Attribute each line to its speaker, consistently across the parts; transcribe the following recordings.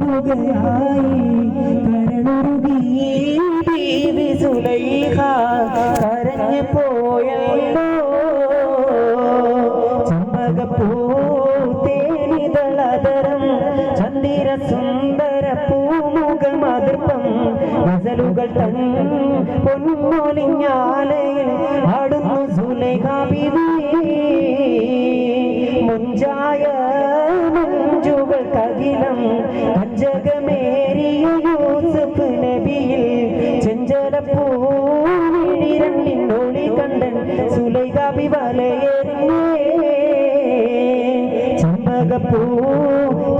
Speaker 1: പോവുകയായി കരളുരുകി ബീവി സുലൈഹ കരഞ്ഞു പോയല്ലോ. ചമ്പകപ്പൂ തേനിതളതരം ചന്ദിര സുന്ദര പൂമുഖമതിർപ്പം ഗസലുകൾ തൻ പൊന്നൊലിഞ്ഞാലയിൽ ആടുന്നു സുലൈഹ ബിബി മുഞ്ചായ മഞ്ചുകൾ കകിലം കഞ്ചകമേറിയ യൂസഫ് നബിയിൽ ചെഞ്ചലപ്പൂരണ്ടിനൊളി കണ്ടൻ സുലൈകാബി വലയെറിഞ്ഞേ ചമ്പകപ്പൂ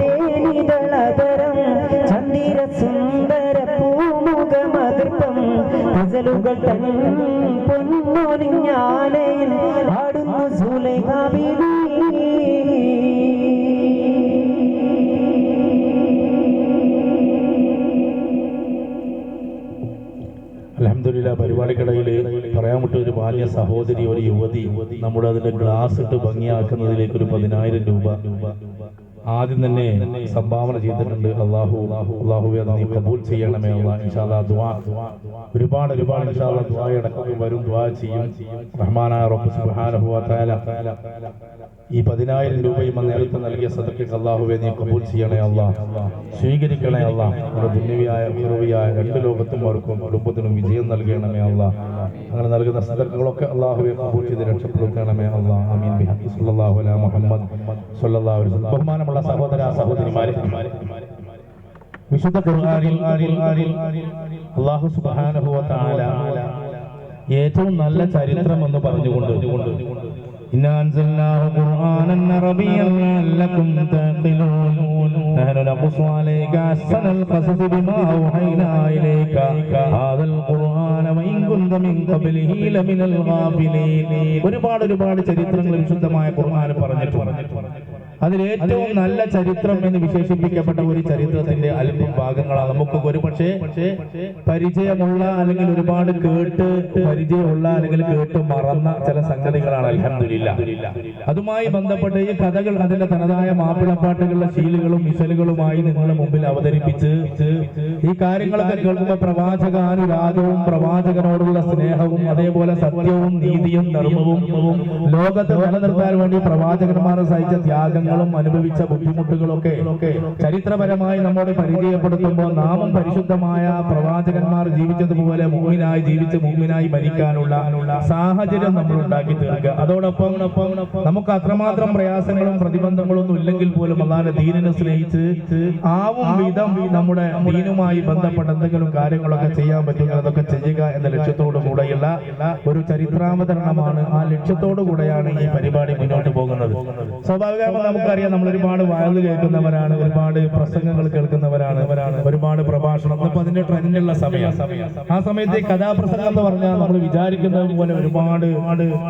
Speaker 1: തേനിതളതരം ചന്ദിര സുന്ദര പൂമുഖമതിർപ്പം ഗസലുകൾ തൻ പൊന്നൊലിഞ്ഞാലയിൽ ആടുന്നു സുലൈകാബി
Speaker 2: ബാല്യ സഹോദരി ഒരു യുവതി നമ്മുടെ അതിന്റെ ഗ്ലാസ് ഇട്ട് ഭംഗിയാക്കുന്നതിലേക്ക് ഒരു പതിനായിരം രൂപ ആദ്യം തന്നെ സംഭാവന ചെയ്തിട്ടുണ്ട്. അള്ളാഹു അള്ളാഹു അള്ളാഹു നീ കബൂൽ ചെയ്യണമേ അള്ളാഹ് ഇൻഷാ ദുആ. ഒരുപാട് ഒരുപാട് ദുആ വരും ദുആ ചെയ്യും. റഹ്മാനായ റബ്ബ് സുബ്ഹാനഹു വ തആല. ഈ പതിനായിരം രൂപയും നേരത്തെ നൽകിയ സദക്കയ്ക്ക് അള്ളാഹുവെ നീ കബൂൽ ചെയ്യണേ അള്ളാഹ് സ്വീകരിക്കണേ അള്ളാഹ് നമ്മുടെ ദുന്യവിയായ ഉറവിയായ രണ്ട് ലോകത്തും അവർക്കും കുടുംബത്തിനും വിജയം നൽകണമേ അള്ളാഹ് അങ്ങനെ നൽകുന്ന സദക്കകളൊക്കെ അള്ളാഹുവെ കബൂൽ ചെയ്ത് രക്ഷപ്പെടുത്തണമേ അള്ളാഹ് അമീൻ ബിഹഖി സല്ലല്ലാഹു അലൈഹി മുഹമ്മദ് സല്ലല്ലാഹു അലൈഹി ബഹുമാനമുള്ള സഹോദര സഹോദരിമാരെ. വിശുദ്ധ ഖുർആനിൽ അള്ളാഹു സുബാനഹുവ ഏറ്റവും നല്ല ചരിത്രം എന്ന് പറഞ്ഞുകൊണ്ട് ഒരുപാട് ഒരുപാട് ചരിത്രങ്ങൾ വിശുദ്ധമായ ഖുർആൻ പറഞ്ഞിട്ടുണ്ട്. പറഞ്ഞിട്ട് ഏറ്റവും നല്ല ചരിത്രം എന്ന് വിശേഷിപ്പിക്കപ്പെട്ട ഒരു ചരിത്രത്തിന്റെ അല്പം ഭാഗങ്ങളാണ്. നമുക്ക് ഒരു പക്ഷേ പരിചയമുള്ള അല്ലെങ്കിൽ ഒരുപാട് കേട്ട് പരിചയമുള്ള അല്ലെങ്കിൽ കേട്ട് മറന്ന ചില സംഗതികളാണ്. അലഹമില്ല അതുമായി ബന്ധപ്പെട്ട് ഈ കഥകൾ അതിന്റെ തനതായ മാപ്പിളപ്പാട്ടുകളുടെ ശീലുകളും മിസലുകളുമായി നിങ്ങളുടെ മുമ്പിൽ അവതരിപ്പിച്ച് ഈ കാര്യങ്ങളൊക്കെ കേൾക്കുമ്പോൾ പ്രവാചകാനുരാഗവും പ്രവാചകനോടുള്ള സ്നേഹവും അതേപോലെ സത്യവും നീതിയും ധർമ്മവും ലോകത്ത് നിലനിർത്താൻ വേണ്ടി പ്രവാചകന്മാരെ സഹിച്ച ത്യാഗങ്ങളും അനുഭവിച്ച ബുദ്ധിമുട്ടുകളൊക്കെ ചരിത്രപരമായി നമ്മോട് പരിചയപ്പെടുത്തുമ്പോൾ നാമം പരിശുദ്ധമായ പ്രവാചകന്മാർ ജീവിച്ചതുപോലെ മൂമിനായി ജീവിച്ച് മൂമിനായി മരിക്കാനുള്ള സാഹചര്യം നമ്മൾ ഉണ്ടാക്കി തീർക്കുക. അതോടൊപ്പം നമുക്ക് അത്രമാത്രം പ്രയാസങ്ങളും പ്രതിബന്ധങ്ങളും ഒന്നും ഇല്ലെങ്കിൽ പോലും അതാണ് ദീനിനെ സ്നേഹിച്ച് ആവും വിധം നമ്മുടെ ദീനുമായി ബന്ധപ്പെട്ട എന്തെങ്കിലും കാര്യങ്ങളൊക്കെ ചെയ്യാൻ പറ്റുന്ന അതൊക്കെ ചെയ്യുക എന്ന ലക്ഷ്യത്തോടു കൂടെയുള്ള ഒരു ചരിത്രാവതരണമാണ്. ആ ലക്ഷ്യത്തോടു കൂടെയാണ് ഈ പരിപാടി മുന്നോട്ട് പോകുന്നത്. സ്വാഭാവികമായി നമുക്കറിയാം നമ്മൾ ഒരുപാട് വയൽ കേൾക്കുന്നവരാണ് ഒരുപാട് പ്രസംഗങ്ങൾ കേൾക്കുന്നവരാണ് ഒരുപാട് പ്രഭാഷണം. അപ്പൊ അതിന്റെ ട്രെൻഡുള്ള സമയം. ആ സമയത്ത് കഥാപ്രസംഗം എന്ന് പറഞ്ഞാൽ നമ്മൾ വിചാരിക്കുന്നത് പോലെ ഒരുപാട്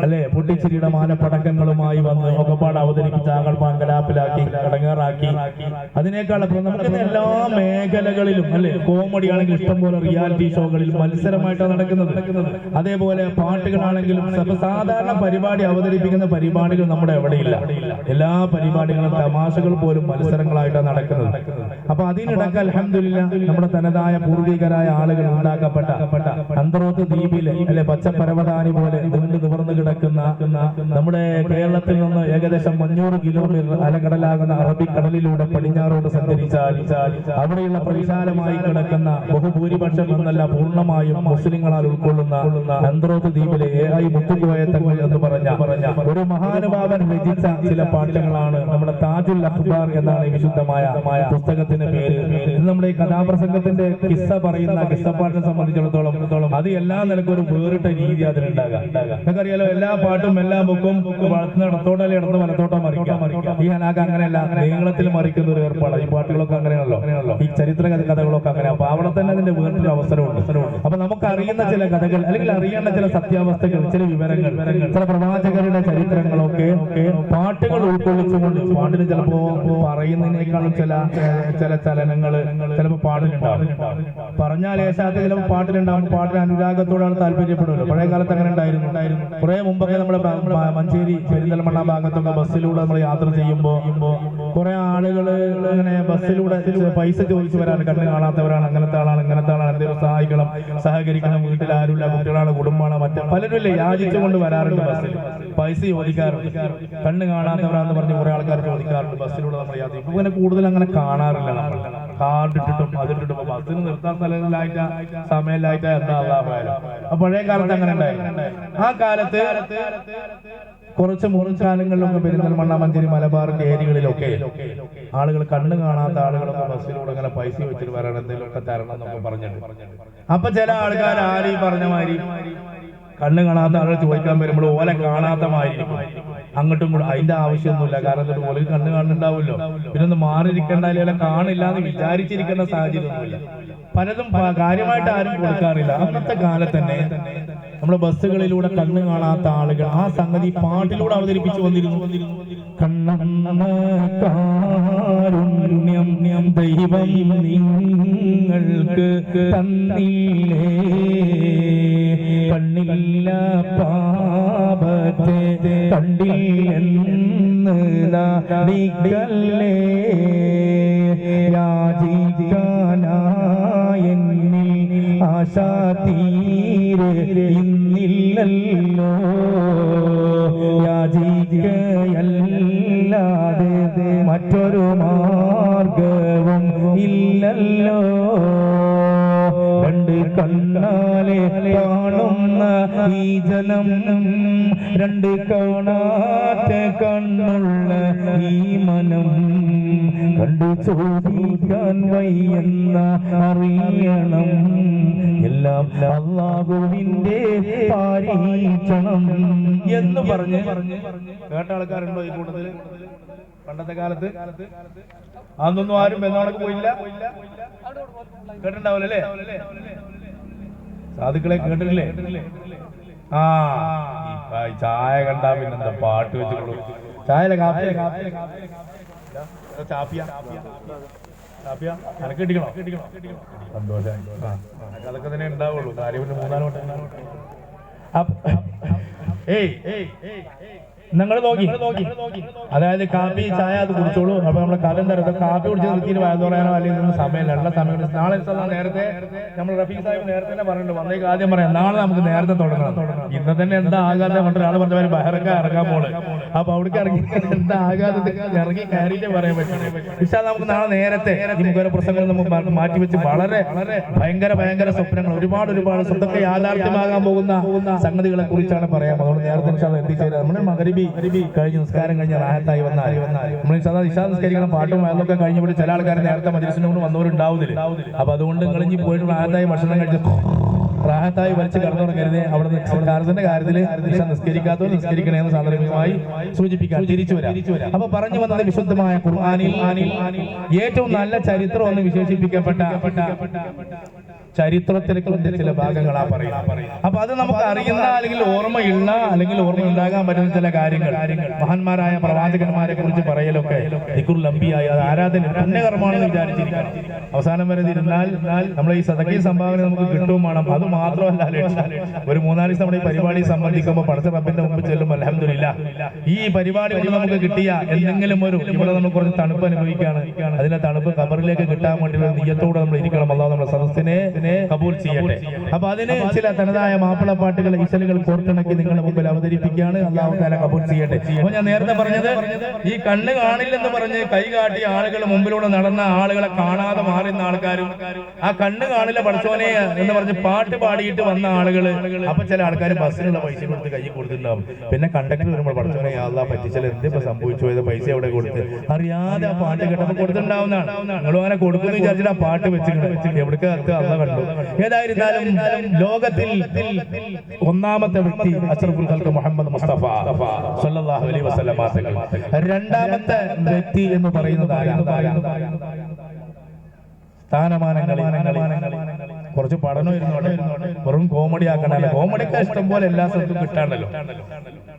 Speaker 2: അല്ലെ പൊട്ടിച്ചിരിയുടെ മാനപ്പടക്കങ്ങളുമായി വന്ന് ഒക്കെപ്പാട് അവതരിപ്പിച്ച് ആകൾ പാങ്കലാപ്പിലാക്കി കടങ്ങാറാക്കി. അതിനേക്കാൾ അപ്പുറം നമുക്ക് എല്ലാ മേഖലകളിലും അല്ലെ കോമഡി ആണെങ്കിൽ ഇഷ്ടംപോലെ റിയാലിറ്റി ഷോകളിൽ മത്സരമായിട്ടാണ് നടക്കുന്നത്. അതേപോലെ പാട്ടുകളാണെങ്കിലും സാധാരണ പരിപാടി അവതരിപ്പിക്കുന്ന പരിപാടികൾ നമ്മുടെ എവിടെയില്ല. എല്ലാ പരിപാടികളും തമാശകൾ പോലും മത്സരങ്ങളായിട്ടാണ് നടക്കുന്നത്. അപ്പൊ അതിനിടക്ക് അലഹമില്ല നമ്മുടെ തനതായ പൂർവികരായ ആളുകൾ ഉണ്ടാക്കപ്പെട്ട അന്തറോത്ത് ദ്വീപിലെ അല്ലെ പച്ചപ്പരവതാനി പോലെ നീണ്ടു നിവർന്നു കിടക്കുന്ന നമ്മുടെ കേരളത്തിൽ നിന്ന് ഏകദേശം അഞ്ഞൂറ് കിലോമീറ്റർ അലകടലാകുന്ന അറബിക്കടലിലൂടെ പടിഞ്ഞാറോട് സഞ്ചരിച്ചാൽ അവിടെയുള്ള പ്രവിശാലമായി കിടക്കുന്ന ബഹുഭൂരിപക്ഷം എന്നല്ല പൂർണമായും മുസ്ലിങ്ങളാൽ ഉൾക്കൊള്ളുന്ന അന്തറോത്ത് ദ്വീപിലെ എ ഐ മുത്തുകോയത്തങ്ങൾ എന്ന് പറഞ്ഞ ഒരു മഹാനുഭാവൻ രചിച്ച ചില പാട്ടുകളാണ് നമ്മുടെ താജുൽ അഖ്ബാർ എന്നാണ് ഈ വിശുദ്ധമായ പുസ്തകത്തിന്റെ പേര്. നമ്മുടെ ഈ കഥാപ്രസംഗത്തിന്റെ കിസ്സ പറയുന്ന കിസ്സപ്പാട്ടിനെ സംബന്ധിച്ചിടത്തോളം അത് എല്ലാ നിലക്കും ഒരു വേറിട്ട രീതി അതിലുണ്ടാകാം. നിങ്ങൾക്കറിയാലോ എല്ലാ പാട്ടും എല്ലാ ബുക്കും വളർത്തുന്ന ഇടത്തോട്ടോ ഇടത്ത് വലത്തോട്ടോ മറിക്കാം. ഈ ഹനാക്ക് അങ്ങനെയല്ല നീളത്തിൽ മറിക്കുന്ന ഒരു ഏർപ്പാടാണ് ഈ പാട്ടുകളൊക്കെ അങ്ങനെയാണല്ലോ. ഈ ചരിത്ര കഥ- കഥകളൊക്കെ അങ്ങനെ. അപ്പൊ അവിടെ തന്നെ അതിന്റെ വേറിട്ടൊരു അവസരമുണ്ട്. അപ്പൊ നമുക്ക് അറിയുന്ന ചില കഥകൾ അല്ലെങ്കിൽ അറിയേണ്ട ചില സത്യാവസ്ഥകൾ ചില വിവരങ്ങൾ ചില പ്രവാചകരുടെ ചരിത്രങ്ങളൊക്കെ പാട്ടുകൾ ഉൾക്കൊള്ളിച്ചുകൊണ്ട് പാട്ടിന് ചിലപ്പോ പറയുന്നതിനേക്കാളും ചില ചില ചലനങ്ങൾ ചിലപ്പോ പാട്ടിലുണ്ടാവും പറഞ്ഞാൽ ഏശാത്ത ചിലപ്പോൾ പാട്ടിലുണ്ടാവും. പാട്ടിന് അനുരാഗത്തോടാണ് താല്പര്യപ്പെടുമല്ലോ പഴയ കാലത്ത് അങ്ങനെ ഉണ്ടായിരുന്നു. കുറെ മുമ്പൊക്കെ നമ്മുടെ മഞ്ചേരി പെരിന്തൽമണ്ണ ഭാഗത്തൊക്കെ ബസ്സിലൂടെ നമ്മൾ യാത്ര ചെയ്യുമ്പോൾ കുറെ ആളുകൾ ഇങ്ങനെ ബസ്സിലൂടെ പൈസ ചോദിച്ചു വരാൻ കണ്ണ് കാണാത്തവരാണ്. അങ്ങനത്തെ ആളാണ് ഇങ്ങനത്തെ ആളാണ്. എന്തെങ്കിലും സഹായിക്കണം സഹകരിക്കണം. വീട്ടിൽ ആരുമില്ല കുട്ടികളാണ് കുടുംബമാണ് മറ്റേ പലരും ഇല്ലേ യാചിച്ചുകൊണ്ട് വരാറുണ്ട് ബസ്സിൽ. പൈസ ചോദിക്കാറുണ്ട്. കണ്ണ് കാണാത്തവരാണെന്ന് പറഞ്ഞ് കുറെ ആൾക്കാർ ചോദിക്കാറുണ്ട് ബസ്സിലൂടെ നമ്മൾ യാത്ര ഇങ്ങനെ കൂടുതൽ അങ്ങനെ കാണാറില്ല നമ്മൾ കാർഡ് ഇട്ടിട്ടും അതിട്ടിട്ടും ബസ്സിന് നിർത്താൻ സ്ഥലങ്ങളിലായിട്ട് സമയമില്ലായിട്ടാ എന്താ അള്ളാഹുവായാലും അപ്പൊ പഴയ കാലത്ത് അങ്ങനെ ആ കാലത്ത് കുറച്ച് മുൻകാലങ്ങളിലൊക്കെ പെരിന്തൽമണ്ണ മഞ്ചേരി മലബാർ ഏരിയകളിലൊക്കെ ആളുകൾ കണ്ണു കാണാത്ത ആളുകളൊക്കെ ബസ്സിലൂടെ അങ്ങനെ പൈസ വെച്ചിട്ട് വരണം എന്തെങ്കിലുമൊക്കെ തരണം എന്നൊക്കെ പറഞ്ഞിട്ട്. അപ്പൊ ചില ആൾക്കാർ ആരെയും പറഞ്ഞ മാതിരി കണ്ണു കാണാത്ത ആളുകൾ ചോദിക്കാൻ വരുമ്പോൾ ഓലെ കാണാത്ത മാതിരി അങ്ങോട്ടും ഇങ്ങോട്ടും അതിന്റെ ആവശ്യമൊന്നുമില്ല. കാരണം എന്നിട്ട് മുകളിൽ കണ്ണ് കാണുന്നുണ്ടാവുമല്ലോ. പിന്നെ ഒന്ന് മാറിയിരിക്കേണ്ട അല്ലെങ്കിൽ കാണില്ല എന്ന് വിചാരിച്ചിരിക്കുന്ന സാഹചര്യമൊന്നുമില്ല. പലതും കാര്യമായിട്ട് ആരും കൊടുക്കാറില്ല. അന്നത്തെ കാലത്ത് തന്നെ നമ്മുടെ ബസ്സുകളിലൂടെ കണ്ണ് കാണാത്ത ആളുകൾ ആ സംഗതി പാട്ടിലൂടെ അവതരിപ്പിച്ചു വന്നിരുന്നു. കണ്ണമ്മ കാരുണ്യം ദൈവം നിങ്ങൾക്ക് തന്നില്ലേ. കണ്ണില്ല പാപത്തെ കണ്ടില്ലെന്ന് നടിക്കല്ലേ ആശാ തീരെ ഇന്നില്ലല്ലോ. ഈ ജനം രണ്ട് കാണാത്ത കണ്ണുള്ള ഈ മനം കണ്ടു ചോദിക്കാൻ വയ്യെന്ന അറിയണം. എല്ലാം അള്ളാഹുവിന്റെ പാരീക്ഷണം എന്ന് പറഞ്ഞ് കേട്ട ആൾക്കാരുണ്ടോ ഈ കൂട്ടത്തിൽ? പണ്ടത്തെ കാലത്ത്? അന്നൊന്നും ആരും പോയില്ല? കേട്ടിട്ടുണ്ടാവില്ലേ സാധുക്കളെ കേട്ടിട്ടില്ലേ? ആ ചായ കണ്ടാ പിന്നെന്താ പാട്ട് വെച്ചോളൂ ചായ കാപ്പിയ കാപ്പിയ ചാപ്പിയ. ചാപ്പിയ. അനക്ക് കിട്ടിക്കണോ? സന്തോഷം ആ, അതൊക്കെ തന്നെ ഉണ്ടാവുള്ളൂ. കാര്യം മൂന്നാൽ വട്ടം. അപ്പ- ഏയ് ഏയ്. നിങ്ങൾ നോക്കി. അതായത് കാപ്പി ചായ അത് കുടിച്ചോളൂ. അപ്പൊ നമ്മളെ എന്താ പറയുക? കാപ്പി കുടിച്ച് നിർത്തിയിട്ട് വായത് പറയാനോ അല്ലെങ്കിൽ സമയമില്ല ഉള്ള സമയം നാളെ നേരത്തെ നമ്മൾ റഫീഖ് സാഹിബ് നേരത്തെ തന്നെ പറഞ്ഞിട്ടുണ്ട്. വന്നേക്ക് ആദ്യം പറയാം നാളെ നമുക്ക് നേരത്തെ തുടങ്ങണം. ഇന്ന് തന്നെ എന്താ ആകാതെ കൊണ്ട് ഒരാൾ പറഞ്ഞ പോലെ ബഹറക്ക ഇറങ്ങാൻ പോൾ അപ്പൊ അവിടേക്ക് ഇറങ്ങി എന്താ ആകാതെ ഇറങ്ങി കയറിയിട്ടേ പറയാൻ പറ്റും. പക്ഷെ നമുക്ക് നാളെ നേരത്തെ നമുക്കൊരു പ്രസംഗങ്ങൾ നമുക്ക് മാറ്റി വെച്ച് വളരെ ഭയങ്കര ഭയങ്കര സ്വപ്നങ്ങൾ ഒരുപാട് ഒരുപാട് സ്വന്തം യാഥാർത്ഥ്യമാകാൻ പോകുന്ന സംഗതികളെ കുറിച്ചാണ് പറയാം. അതുകൊണ്ട് നേരത്തെ എത്തിച്ചേരാം. നമ്മുടെ മകരിബി കഴിഞ്ഞ് നിസ്കാരം കഴിഞ്ഞ് റാഹത്തായി വന്നാൽ. നമ്മൾ സദാ ഇഷാ നിസ്കരിക്കണം പാട്ടും അതൊക്കെ കഴിഞ്ഞിട്ട് ചില ആൾക്കാർ നേരത്തെ മജിസിനോട് വന്നവരുണ്ടാവുന്നില്ല അപ്പൊ അതുകൊണ്ട് കളിഞ്ഞ് പോയിട്ട് റാഹത്തായി ഭക്ഷണം കഴിച്ച് റാഹത്തായി വലിച്ച് കടന്നുറങ്ങരുത് അവിടെ നിസ്കാരത്തിന്റെ കാര്യത്തിൽ ഇഷ നിസ്കരിക്കാത്തോ നിസ്കരിക്കണമെന്ന് സാന്ദർഭികമായി സൂചിപ്പിക്കാം. തിരിച്ചു വരാം. അപ്പൊ പറഞ്ഞു വന്നത് വിശുദ്ധമായ ഖുർആനിൽ ഏറ്റവും നല്ല ചരിത്രം ഒന്ന് വിശേഷിപ്പിക്കപ്പെട്ട ചരിത്രത്തിലെ ചില ഭാഗങ്ങളാ പറയുന്നത്. അപ്പൊ അത് നമുക്ക് അറിയുന്ന അല്ലെങ്കിൽ ഓർമ്മയുള്ള അല്ലെങ്കിൽ ഓർമ്മ ഉണ്ടാകാൻ പറ്റുന്ന ചില കാര്യങ്ങൾ. മഹാന്മാരായ പ്രവാചകന്മാരെ കുറിച്ച് പറയലൊക്കെ ദിക്കുറുൽ അംബിയായി അത് ആരാധന പുണ്യകർമ്മമാണെന്ന് വിചാരിച്ചിരിക്കണം അവസാനം വരെ ഇരുന്നാൽ നമ്മൾ ഈ സദക്കി സംഭാവന നമുക്ക് കിട്ടും വേണം. അത് മാത്രമല്ല. ഒരു മൂന്നാൽ ദിവസം നമ്മുടെ ഈ പരിപാടി സംബന്ധിക്കുമ്പോൾ പടച്ച റബ്ബിന്റെ മുമ്പ് ചെല്ലും അലഹമില്ല ഈ പരിപാടി കൊണ്ട് നമുക്ക് കിട്ടിയ എന്തെങ്കിലും ഒരു ഇവിടെ നമ്മൾ കുറച്ച് തണുപ്പ് അനുഭവിക്കുകയാണ്. അതിന്റെ തണുപ്പ് കബറിലേക്ക് കിട്ടാൻ വേണ്ടി നീയത്തോടെ നമ്മൾ ഇരിക്കണം. അല്ലാതെ നമ്മുടെ സദസ്സിനെ കബൂൽ ചെയ്യട്ടെ. അപ്പൊ അതിന് ചില തനതായ മാപ്പിള പാട്ടുകൾ ഇസലുകൾ കോർത്തിണക്കി നിങ്ങളുടെ മുമ്പിൽ അവതരിപ്പിക്കുകയാണ്. അള്ളാഹു താല കബൂൽ ചെയ്യട്ടെ. അപ്പൊ ഞാൻ നേരത്തെ പറഞ്ഞത് ഈ കണ്ണ് കാണില്ലെന്ന് പറഞ്ഞ് കൈ കാട്ടി ആളുകൾ മുമ്പിലൂടെ നടന്ന ആളുകളെ കാണാതെ മാറുന്ന ആൾക്കാരും ആ കണ്ണ് കാണില്ല പഠിച്ചോനെ എന്ന് പറഞ്ഞ് പാട്ട് പാടിയിട്ട് വന്ന ആളുകൾ അപ്പൊ ചില ആൾക്കാർ ബസ്സിനുള്ള പൈസ കൊടുത്ത് കൈ കൊടുത്തിട്ടുണ്ടാവും. പിന്നെ കണ്ടക്ടർ വരുമ്പോൾ പഠിച്ചോനെ അല്ലാ പറ്റിച്ചാൽ എന്തിപ്പോ സംഭവിച്ചു? പോയത് പൈസ എവിടെ കൊടുത്ത്? അറിയാതെ ആ പാട്ട് കേട്ടപ്പോ കൊടുത്തിട്ടുണ്ടാവുന്നതാണ്. നിങ്ങൾ അങ്ങനെ കൊടുക്കുന്നു വിചാരിച്ചിട്ട് ആ പാട്ട് വെച്ചിട്ട് എവിടെ അത്ത് അല്ല കണ്ടു ഏതായിരുന്നാലും ലോകത്തിൽ ഒന്നാമത്തെ വ്യക്തി അഷ്റഫുൽ ഖൽക്ക് മുഹമ്മദ് മുസ്തഫ സല്ലല്ലാഹു അലൈഹി വസല്ലം തങ്ങൾ രണ്ടാമത്തെ വ്യക്തി എന്ന് പറയുന്നത്? സ്ഥാനമാനങ്ങളിൽ കുറച്ച് പഠനം ഇരുന്നോട്ടെ. വെറും കോമഡി ആക്കണല്ലോ കോമഡിക്ക് ഇഷ്ടം പോലെ എല്ലാ സ്ഥലത്തും കിട്ടാണല്ലോ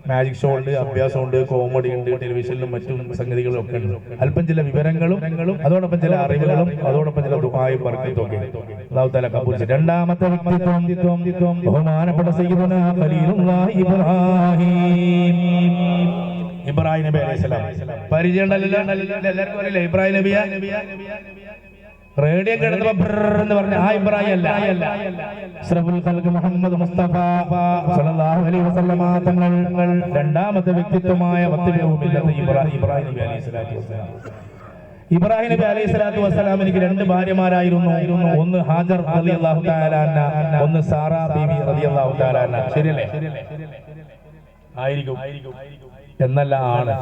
Speaker 2: മാജിക് ഷോ ഉണ്ട് അഭ്യാസം ഉണ്ട് കോമഡി ഉണ്ട് ടെലിവിഷനിലും മറ്റും സംഗതികളും ഒക്കെ ഉണ്ട്. അല്പം ചില വിവരങ്ങളും അതോടൊപ്പം ചില അറിവുകളും അതോടൊപ്പം ചില ദുബായും വർക്കത്തും. രണ്ടാമത്തെ ബഹുമാനപ്പെട്ട ഇബ്രാഹിം. ഇബ്രാഹിം നബി അലൈഹി സ്വലാം. പരിചയം എല്ലാവർക്കും അറിയില്ല? ഇബ്രാഹിം നബിയ? റേഡിയോ കേട്ടപ്പോ പറഞ്ഞ മുഹമ്മദ് മുസ്തഫ സല്ലല്ലാഹു അലൈഹി വസല്ലമ തങ്ങൾ രണ്ടാമത്തെ വ്യക്തിത്വമായ ഇബ്രാഹിം ഇബ്രാഹിം നബി അലൈഹി സ്വലാത്തു വസ്സലാം. ഇബ്രാഹിം എനിക്ക് രണ്ട് ഭാര്യമാരായിരുന്നു. ഒന്ന് ഹാജർ റളിയല്ലാഹു തആല അൻഹ ഒന്ന് സാറ ബീവി റളിയല്ലാഹു തആല അൻഹ. ശരിയല്ലേ? ആയിരിക്കും. എന്നല്ല ആണ്.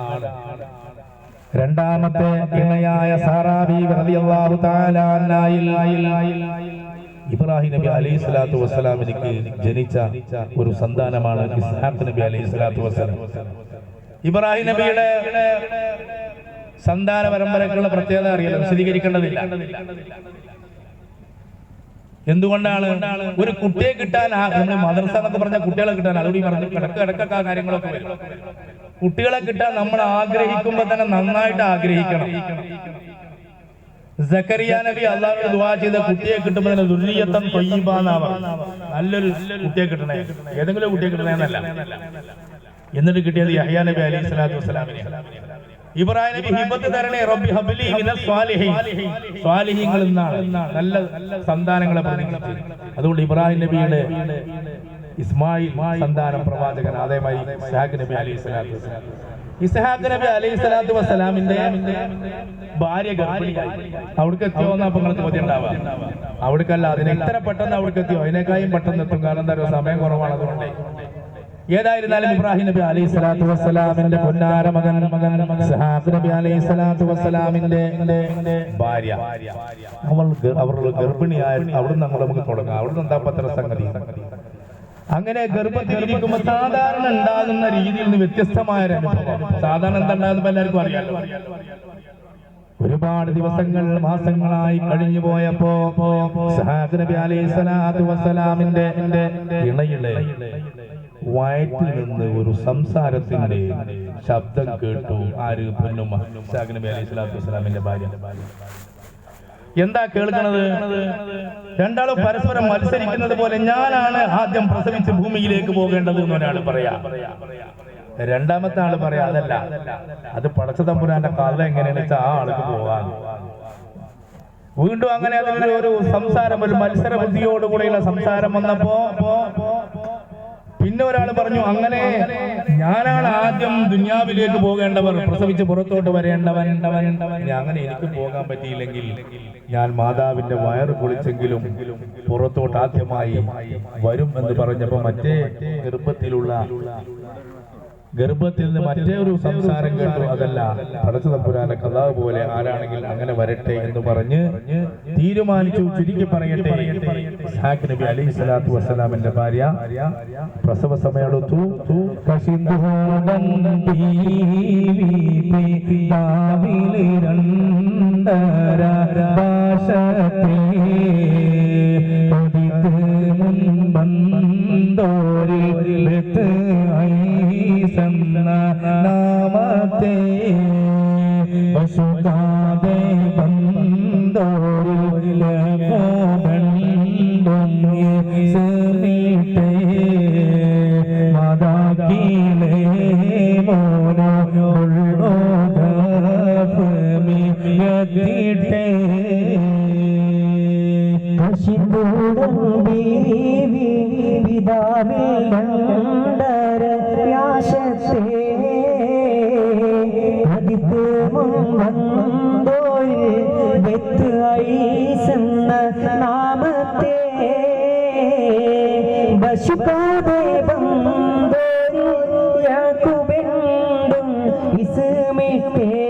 Speaker 2: രണ്ടാമത്തെ ഇണയായ റളിയല്ലാഹു തആല ഇബ്രാഹിം നബി അലൈഹി സ്വലാത്തു വസ്സലാം എനിക്ക് ജനിച്ച ഒരു സന്താനമാണ് ഇസ്ഹാഖ് നബി അലൈഹി സ്വലാത്തു വസ്സലാം. ഇബ്രാഹിം നബിയുടെ സന്താന പരമ്പരക്കുള്ള പ്രത്യേകത അറിയാലോ? വിശദീകരിക്കേണ്ടതില്ല. എന്തുകൊണ്ടാണ്? ഒരു കുട്ടിയെ കിട്ടാൻ മദർസ എന്നൊക്കെ പറഞ്ഞ കുട്ടികളെ കിട്ടാൻ. അതുകൂടി പറഞ്ഞു കിടക്ക കിടക്കൊക്കെ കാര്യങ്ങളൊക്കെ വരും. കുട്ടികളെ കിട്ടാൻ നമ്മൾ ആഗ്രഹിക്കുമ്പോൾ തന്നെ നന്നായിട്ട് ആഗ്രഹിക്കണം. സക്കരിയ നബി അള്ളാഹുവിന്റെ ദുആ ചെയ്ത കുട്ടിയെ കിട്ടുമ്പോൾ തന്നെ ദുര്രിയത്തം തൊയ്യബാന്നാവാം നല്ലൊരു കുട്ടിയെ കിട്ടണേ. ഏതെങ്കിലും കുട്ടിയെ കിട്ടണേ എന്നിട്ട് കിട്ടിയത് യഹ്യാ നബി അലൈഹി സ്വലാത്തു വസ്സലാമിനെ ഇബ്രാഹിം നബി ഹിബത്ത് തരണേ റബ്ബി ഹബ്ലി മിനസ് സ്വാലിഹീൻ. നിന്നാണ് നല്ല സന്താനങ്ങളെ പ്രതീക്ഷിച്ചു അതുകൊണ്ട് ഇബ്രാഹിം നബിയുടെ ഇസ്മായിൽ സന്താനം പ്രവാചകൻ അതേമാതിരി ഇസ്ഹാഖ് നബി അലൈഹി സ്വലാത്തു വസ്സലാം. ഇസ്ഹാഖ് നബി അലൈഹി സ്വലാത്തു വസ്സലാമിന്റെ ഭാര്യ ഗർഭിണിയായി. അവിടേക്ക് എത്തിയോ എന്നാ നിങ്ങൾക്ക് മതി ഉണ്ടാവുക? അവിടേക്കല്ല അതിന് എത്ര പെട്ടെന്ന് അവിടേക്ക് എത്തിയോ? അതിനേക്കാളും പെട്ടെന്ന് എത്തും. കാരണം എന്താ സമയം കുറവാണ് അതുകൊണ്ട് ഏതായിരുന്നാലും ഇബ്രാഹിം നബി അലൈഹി സ്വലാത്തു വസ്സലാമിന്റെ പൊന്നാര മകൻ മകൻ സഹാബ് നബി അലൈഹി സ്വലാത്തു വസ്സലാമിന്റെ ഭാര്യ. അവൾ അവർ ഗർഭിണിയായ അവിടുന്ന് നമ്മൾ നമുക്ക് തുടങ്ങാം. അവിടുന്ന് എന്താ പത്ര സംഗതി? അങ്ങനെ ഗർഭത്തിലിരിക്കുമ്പോൾ സാധാരണ ഉണ്ടാകുന്ന രീതിയിൽ നിന്ന് വ്യത്യസ്തമായ ഒരു അനുഭവം. സാധാരണ എന്താ ഉണ്ടാകുന്ന എല്ലാവർക്കും അറിയാലോ? ഒരുപാട് ദിവസങ്ങൾ മാസങ്ങളായി കഴിഞ്ഞു പോയപ്പോ നബി അലൈഹി സ്വലാത്തു വസ്സലാമിന്റെ ഇണയുടെ വയറ്റിൽ നിന്ന് ഒരു സംസാരത്തിന്റെ ശബ്ദം കേട്ടു ആര് നബി അലൈഹി ഭാര്യ. എന്താ കേൾക്കുന്നത് രണ്ടാളും പരസ്പരം മത്സരിക്കുന്നത് പോലെ ഞാനാണ് ആദ്യം പ്രസവിച്ച് ഭൂമിയിലേക്ക് പോകേണ്ടത് എന്ന് ഒരാൾ പറയാ. രണ്ടാമത്തെ ആൾ പറയാ അതല്ല അത് പടച്ച തമ്പുരാന്റെ കഥ എങ്ങനെയാണെന്ന് വെച്ചാൽ ആ ആൾക്ക് പോകാൻ. വീണ്ടും അങ്ങനെ അതിനൊരു സംസാരം ഒരു മത്സര ബുദ്ധിയോടുകൂടിയുള്ള സംസാരം വന്നപ്പോ പിന്നെ ഒരാൾ പറഞ്ഞു അങ്ങനെ ഞാനാണ് ആദ്യം ദുന്യാവിലേക്ക് പോകേണ്ടവർ. പ്രസവിച്ച് പുറത്തോട്ട് വരേണ്ടവൻ. അങ്ങനെ എനിക്ക് പോകാൻ പറ്റിയില്ലെങ്കിൽ ഞാൻ മാതാവിന്റെ വയറ് കുളിച്ചെങ്കിലും പുറത്തോട്ട് ആദ്യമായി വരും എന്ന് പറഞ്ഞപ്പോ മറ്റേ ഗർഭത്തിലുള്ള ഗർഭത്തിൽ നിന്ന് മറ്റേ ഒരു സംസാരം കേട്ടു അതല്ല. പടച്ചു കഥാവ് പോലെ ആരാണെങ്കിൽ അങ്ങനെ വരട്ടെ എന്ന് പറഞ്ഞ് തീരുമാനിച്ചു. ചുരുക്കി പറയട്ടെ. ഇസ്ഹാഖ് നബി അലൈഹി സ്വലാത്തു വസ്സലാമിന്റെ ഭാര്യ പ്രസവ സമയമെടുത്തു. കശിന്തോടം
Speaker 1: കണ്ടര വ്യാശത്തെ അതിത്ത് മുൻവന്തോയിൽ വെത്ത് ഐസെന്ന നാമത്തെ. പശുക്കാതെ ബന്തോയിൽ യാക്കുബെണ്ടും ഇസ്മിട്ടേ